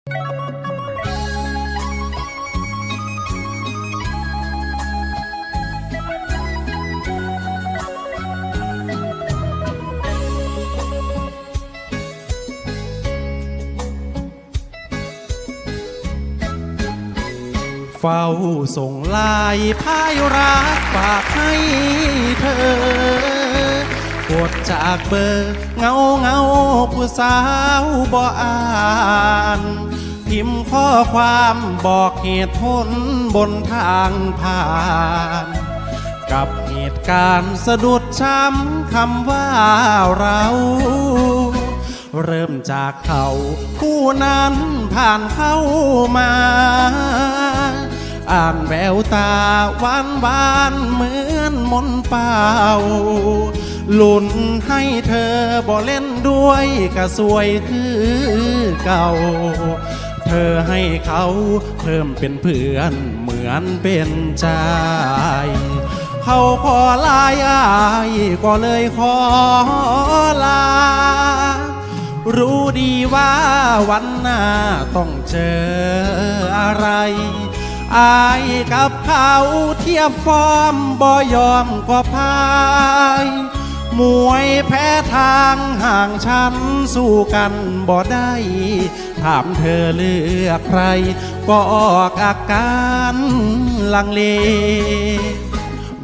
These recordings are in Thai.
เฝ้าส่งลายพายรักฝากให้เธอกดจากเบอร์เงาเงาผู้สาวบ่อ่าน พิมพ์ข้อความบอกเหตุผลบนทางผ่าน กับเหตุการณ์สะดุดช้ำคำว่าเรา เริ่มจากเขาผู้นั้นผ่านเข้ามาอ่านแววตาหวานหวานเหมือนมนต์เป่าลุนให้เธอบ่เล่นด้วยก็สวยคือเก่า เธอให้เขาเพิ่มเป็นเพื่อนเหมือนเป็นใจเขาขอลายอายก็เลยขอลา รู้ดีว่าวันหน้าต้องเจออะไรอายกับเขาเทียบฟอร์มบ่ยอมก็พายมวย แพ้ทางห่างฉันสู้กันบ่ได้ ถามเธอเลือกใคร ก็ออกอาการลังเล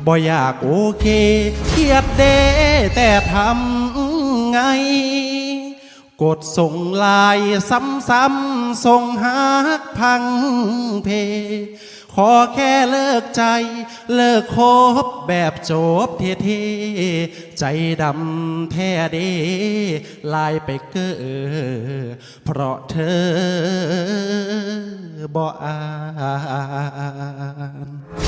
บ่อยากโอเคเครียดเดแต่ทำไง กดส่งไลายซ้ำๆ ทรงหักพังเพ ขอแค่เลิกใจ เลิกคบแบบจบเท่ๆใจดำแท้เดลายไปเก้อเพราะเธอบ่อ่าน